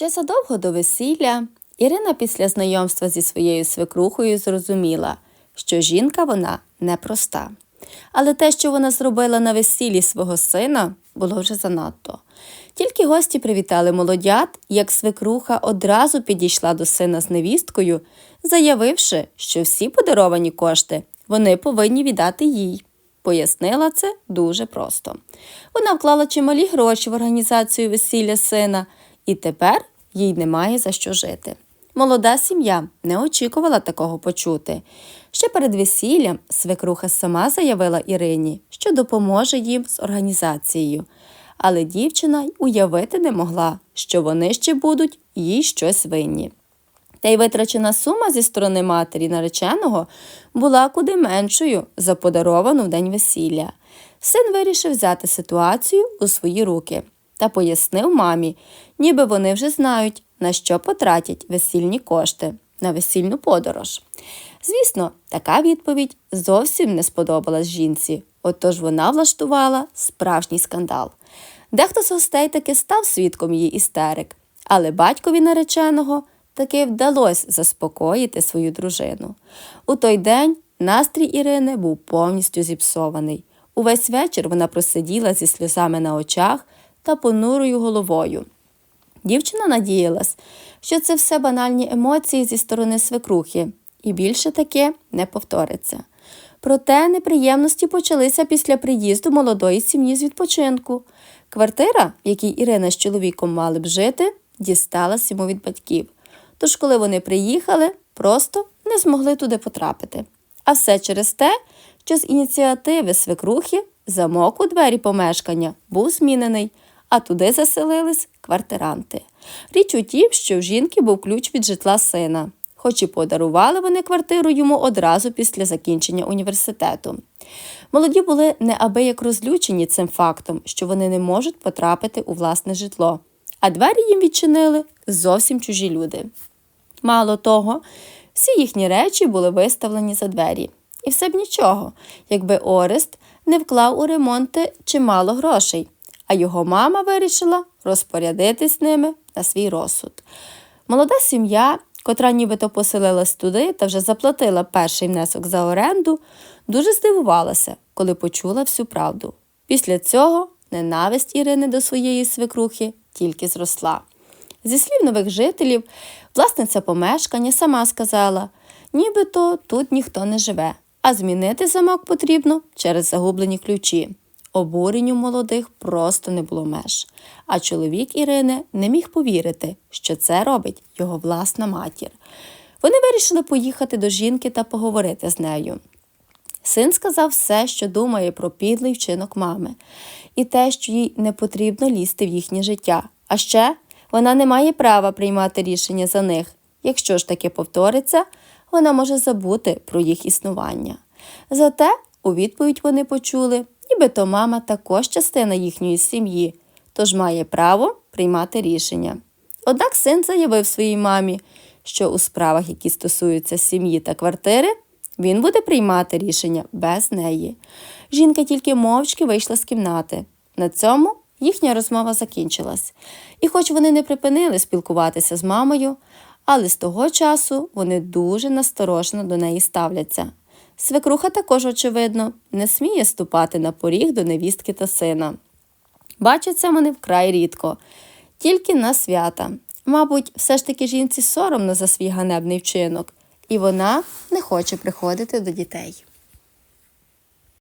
Ще задовго до весілля Ірина після знайомства зі своєю свекрухою зрозуміла, що жінка вона непроста. Але те, що вона зробила на весіллі свого сина, було вже занадто. Тільки гості привітали молодят, як свекруха одразу підійшла до сина з невісткою, заявивши, що всі подаровані кошти вони повинні віддати їй. Пояснила це дуже просто. Вона вклала чималі гроші в організацію весілля сина, і тепер їй немає за що жити. Молода сім'я не очікувала такого почути. Ще перед весіллям свекруха сама заявила Ірині, що допоможе їм з організацією. Але дівчина й уявити не могла, що вони ще будуть їй щось винні. Та й витрачена сума зі сторони матері нареченого була куди меншою за подаровану в день весілля. Син вирішив взяти ситуацію у свої руки та пояснив мамі, ніби вони вже знають, на що потратять весільні кошти на весільну подорож. Звісно, така відповідь зовсім не сподобалась жінці, отож вона влаштувала справжній скандал. Дехто з гостей таки став свідком її істерик, але батькові нареченого таки вдалося заспокоїти свою дружину. У той день настрій Ірини був повністю зіпсований. Увесь вечір вона просиділа зі сльозами на очах та понурою головою. Дівчина надіялась, що це все банальні емоції зі сторони свекрухи, і більше таке не повториться. Проте неприємності почалися після приїзду молодої сім'ї з відпочинку. Квартира, в якій Ірина з чоловіком мали б жити, дісталась йому від батьків. Тож, коли вони приїхали, просто не змогли туди потрапити. А все через те, що з ініціативи свекрухи замок у двері помешкання був змінений, а туди заселились квартиранти. Річ у тім, що в жінки був ключ від житла сина, хоч і подарували вони квартиру йому одразу після закінчення університету. Молоді були неабияк розлючені цим фактом, що вони не можуть потрапити у власне житло, а двері їм відчинили зовсім чужі люди. Мало того, всі їхні речі були виставлені за двері. І все б нічого, якби Орест не вклав у ремонти чимало грошей, а його мама вирішила розпорядитись ними на свій розсуд. Молода сім'я, котра нібито поселилась туди та вже заплатила перший внесок за оренду, дуже здивувалася, коли почула всю правду. Після цього ненависть Ірини до своєї свекрухи тільки зросла. Зі слів нових жителів, власниця помешкання сама сказала, нібито тут ніхто не живе, а змінити замок потрібно через загублені ключі. Обуренню молодих просто не було меж, а чоловік Ірини не міг повірити, що це робить його власна матір. Вони вирішили поїхати до жінки та поговорити з нею. Син сказав все, що думає про підлий вчинок мами, і те, що їй не потрібно лізти в їхнє життя. А ще вона не має права приймати рішення за них. Якщо ж таке повториться, вона може забути про їх існування. Зате у відповідь вони почули, нібито мама також частина їхньої сім'ї, тож має право приймати рішення. Однак син заявив своїй мамі, що у справах, які стосуються сім'ї та квартири, він буде приймати рішення без неї. Жінка тільки мовчки вийшла з кімнати. На цьому їхня розмова закінчилась. І хоч вони не припинили спілкуватися з мамою, але з того часу вони дуже насторожно до неї ставляться. Свекруха також, очевидно, не сміє ступати на поріг до невістки та сина. Бачаться вони вкрай рідко, тільки на свята. Мабуть, все ж таки жінці соромно за свій ганебний вчинок, і вона не хоче приходити до дітей.